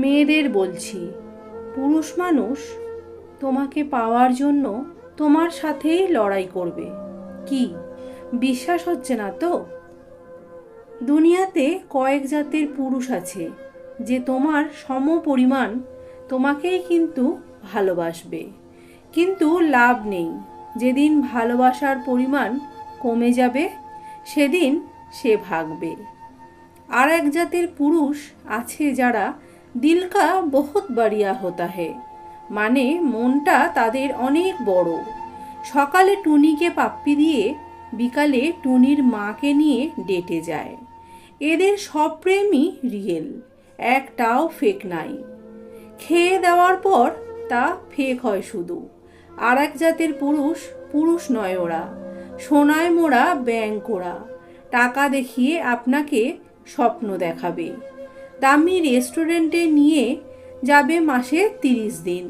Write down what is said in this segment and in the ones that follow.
মেয়েদের বলছি, পুরুষ মানুষ তোমাকে পাওয়ার জন্য তোমার সাথেই লড়াই করবে। কি? বিশ্বাস হচ্ছে না তো? দুনিয়াতে কয়েক জাতের পুরুষ আছে, যে তোমার সম পরিমাণ তোমাকেই কিন্তু ভালোবাসবে। কিন্তু লাভ নেই, যেদিন ভালোবাসার পরিমাণ কমে যাবে, সেদিন সে ভাগবে। আর এক জাতের পুরুষ আছে যারা দিলকা বহুত বাড়িয়া হতা হে। মানে মনটা তাদের অনেক বড়। সকালে টুনিকে পাপ্পি দিয়ে বিকালে টুনির মাকে নিয়ে ডেটে যায়। এদের সব প্রেমই রিয়েল, একটাও ফেক নাই। খেয়ে দেওয়ার পর তা ফেক হয় শুধু। আর এক জাতের পুরুষ পুরুষ নয় ওরা। সোনায় মোড়া ব্যাং করা টাকা দেখিয়ে আপনাকে স্বপ্ন দেখাবে। দামি রেস্টুরেন্টে নিয়ে যাবে মাসে তিরিশ দিন।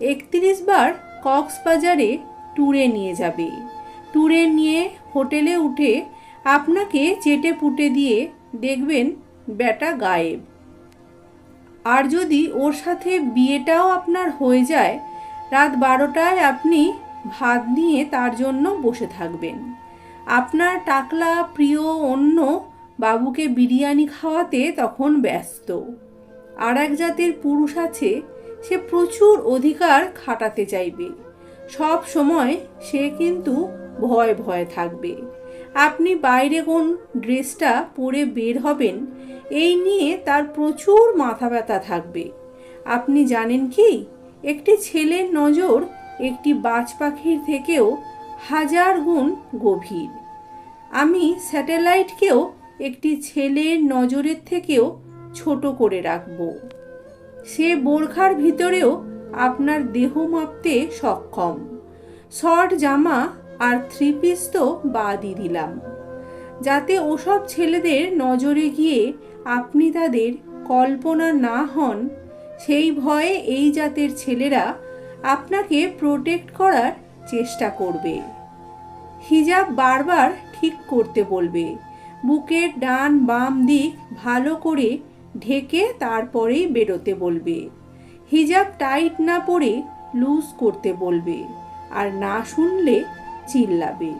একত্রিশ বার কক্সবাজারে ট্যুরে নিয়ে যাবে। ট্যুরে নিয়ে হোটেলে উঠে আপনাকে চেটে পুটে দিয়ে দেখবেন ব্যাটা গায়েব। আর যদি ওর সাথে বিয়েটাও আপনার হয়ে যায়, রাত বারোটায় আপনি ভাত নিয়ে তার জন্য বসে থাকবেন। আপনার টাকলা, প্রিয়, অন্য বাবুকে বিরিয়ানি খাওয়াতে তখন ব্যস্ত। আর এক জাতের পুরুষ আছে, সে প্রচুর অধিকার খাটাতে চাইবে। সব সময় সে কিন্তু ভয় ভয় থাকবে। আপনি বাইরে কোন ড্রেসটা পরে বের হবেন, এই নিয়ে তার প্রচুর মাথা ব্যথা থাকবে। আপনি জানেন কি, একটি ছেলের নজর একটি বাজ পাখির থেকেও হাজার গুণ গভীর। আমি স্যাটেলাইটকেও একটি ছেলের নজরের থেকেও ছোট করে রাখব। সে বোরখার ভিতরেও আপনার দেহ মাপতে সক্ষম। শর্ট জামা আর থ্রি পিস তো বাদই দিলাম। যাতে ওসব ছেলেদের নজরে গিয়ে আপনি তাদের কল্পনা না হন, সেই ভয়ে এই জাতের ছেলেরা আপনাকে প্রোটেক্ট করার চেষ্টা করবে। হিজাব বারবার ঠিক করতে বলবে। বুকের ডান বাম দিক ভালো করে ঢেকে তারপরেই বেরোতে বলবে। হিজাব টাইট না পরে লুজ করতে বলবে আর না শুনলে চিল্লাবে।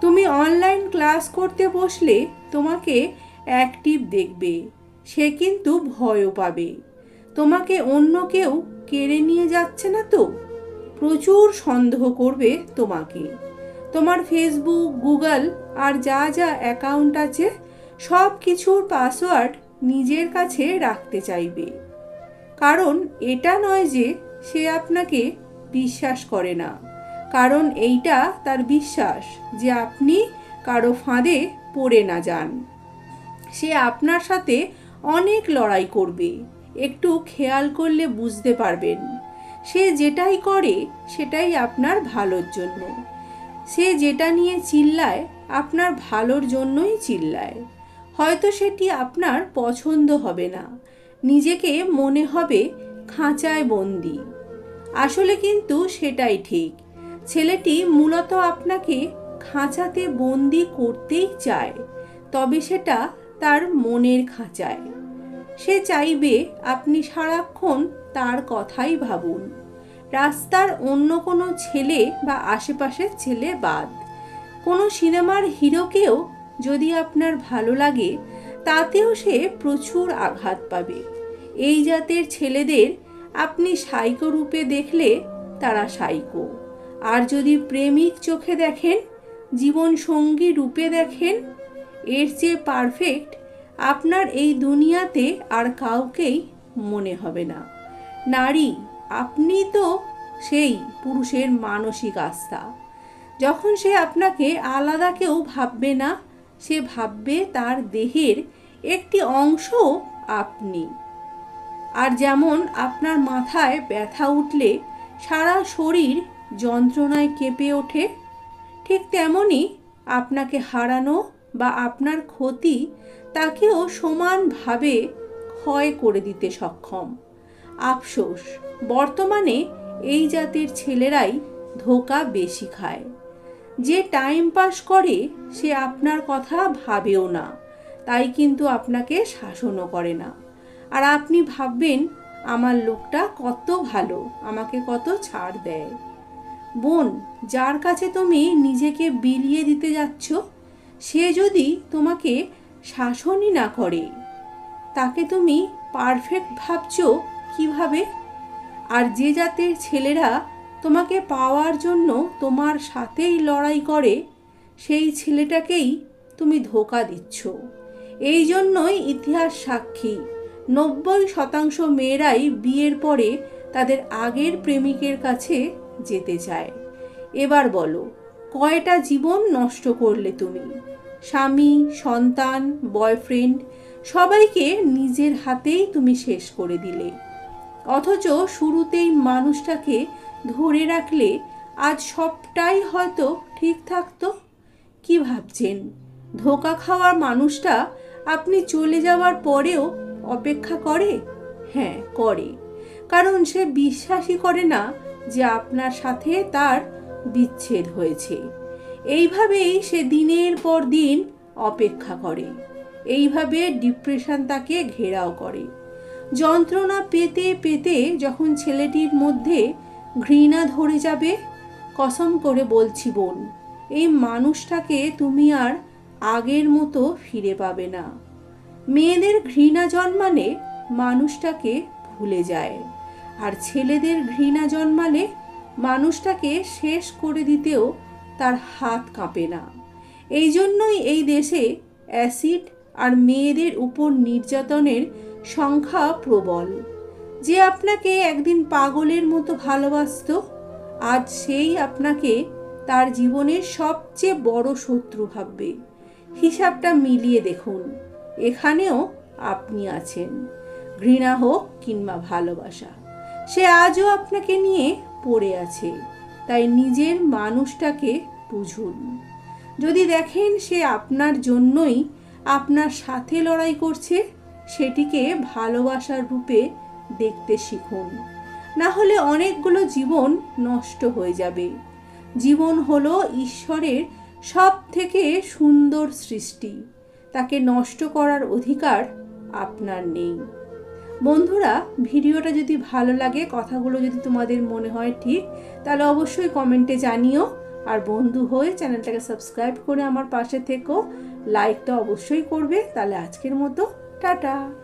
তুমি অনলাইন ক্লাস করতে বসলে তোমাকে অ্যাক্টিভ দেখবে, সে কিন্তু ভয়ও পাবে। তোমাকে অন্য কেউ কেড়ে নিয়ে যাচ্ছে না তো? প্রচুর সন্দেহ করবে তোমাকে। তোমার ফেসবুক গুগল আর যা যা অ্যাকাউন্ট আছে, সব কিছুর পাসওয়ার্ড নিজের কাছে রাখতে চাইবে। কারণ এটা নয় যে সে আপনাকে বিশ্বাস করে না। কারণ এইটা তার বিশ্বাস যে আপনি কারও ফাঁদে পড়ে না যান। সে আপনার সাথে অনেক লড়াই করবে। একটু খেয়াল করলে বুঝতে পারবেন। সে যেটাই করে, সেটাই আপনার ভালোর জন্য। সে যেটা নিয়ে চিল্লায়, আপনার ভালোর জন্যই চিল্লায়। হয়তো সেটি আপনার পছন্দ হবে না। নিজেকে মনে হবে খাঁচায় বন্দি। আসলে কিন্তু সেটাই ঠিক। ছেলেটি মূলত আপনাকে খাঁচাতে বন্দি করতেই চায়, তবে সেটা তার মনের খাঁচায়। সে চাইবে আপনি সারাক্ষণ তার কথাই ভাবুন। রাস্তার অন্য কোনো ছেলে বা আশেপাশের ছেলে বাদ। কোনো সিনেমার হিরোকেও যদি আপনার ভালো লাগে, তাতেও সে প্রচুর আঘাত পাবে। এই জাতের ছেলেদের আপনি সাইকো রূপে দেখলে তারা সাইকো। আর যদি প্রেমিক চোখে দেখেন জীবন সঙ্গী রূপে দেখেন, এর চেয়ে পারফেক্ট আপনার এই দুনিয়াতে আর কাউকেই মনে হবে না। নারী আপনি তো সেই পুরুষের মানসিক আস্থা। যখন সে আপনাকে আলাদা কেউ ভাববে না, সে ভাববে তার দেহের একটি অংশ আপনি। আর যেমন আপনার মাথায় ব্যথা উঠলে সারা শরীর যন্ত্রণায় কেঁপে ওঠে, ঠিক তেমনই আপনাকে হারানো বা আপনার ক্ষতি তাকেও সমানভাবে ক্ষয় করে দিতে সক্ষম। আফসোস। বর্তমানে এই জাতের ছেলেরাই ধোকা বেশি খায়। যে টাইম পাস করে, সে আপনার কথা ভাবেও না। তাই কিন্তু আপনাকে শাসনও করে না। আর আপনি ভাববেন, আমার লোকটা কত ভালো, আমাকে কত ছাড় দেয়। বোন, যার কাছে তুমি নিজেকে বিলিয়ে দিতে যাচ্ছ, সে যদি তোমাকে শাসনই না করে, তাকে তুমি পারফেক্ট ভাবছ কীভাবে? আর যে জাতের ছেলেরা তোমাকে পাওয়ার জন্য তোমার সাথেই লড়াই করে, সেই ছেলেটাকেই তুমি ধোকা দিচ্ছ। এই জন্যই ইতিহাস সাক্ষী। নব্বই শতাংশ মেয়েরাই বিয়ের পরে তাদের আগের প্রেমিকের কাছে যেতে চায়। এবার বলো, কয়টা জীবন নষ্ট করলে তুমি? স্বামী, সন্তান, বয়ফ্রেন্ড, সবাইকে নিজের হাতেই তুমি শেষ করে দিলে। অথচ শুরুতেই মানুষটাকে ধরে রাখলে আজ সবটাই হয়তো ঠিক থাকতো। কি ভাবছেন? ধোকা খাওয়ার মানুষটা আপনি চলে যাওয়ার পরেও অপেক্ষা করে? হ্যাঁ করে। কারণ সে বিশ্বাসই করে না যে আপনার সাথে তার বিচ্ছেদ হয়েছে। এইভাবেই সে দিনের পর দিন অপেক্ষা করে। এইভাবে ডিপ্রেশন তাকে ঘেরাও করে। যন্ত্রণা পেতে পেতে যখন ছেলেটির মধ্যে ঘৃণা ধরে যাবে, কসম করে বলছি বোন, এই মানুষটাকে তুমি আর আগের মতো ফিরে পাবে না। মেয়েদের ঘৃণা জন্মালে মানুষটাকে ভুলে যায়, আর ছেলেদের ঘৃণা জন্মালে মানুষটাকে শেষ করে দিতেও তার হাত কাঁপে না। এই জন্যই এই দেশে অ্যাসিড আর মেয়েদের উপর নির্যাতনের সংখ্যা প্রবল। যে আপনাকে একদিন পাগলের মতো ভালোবাসত, আজ সেই আপনাকে তার জীবনের সবচেয়ে বড় শত্রু ভাববে। হিসাবটা মিলিয়ে দেখুন, এখানেও আপনি আছেন, ঘৃণা হোক কিংবা ভালোবাসা। সে আজও আপনাকে নিয়ে পড়ে আছে, তাই নিজের মানুষটাকে বুঝুন। যদি দেখেন সে আপনার জন্যই আপনার সাথে লড়াই করছে সেটিকে ভালোবাসার রূপে দেখতে শিখুন। না হলে অনেকগুলো জীবন নষ্ট হয়ে যাবে। জীবন হলো ঈশ্বরের সব থেকে সুন্দর সৃষ্টি। তাকে নষ্ট করার অধিকার আপনার নেই। বন্ধুরা, ভিডিওটা যদি ভালো লাগে, কথাগুলো যদি তোমাদের মনে হয় ঠিক, তাহলে অবশ্যই কমেন্টে জানিও। আর বন্ধু হয়ে চ্যানেলটাকে সাবস্ক্রাইব করে আমার পাশে থেকো। লাইকটা অবশ্যই করবে। তাহলে আজকের মতো টাটা।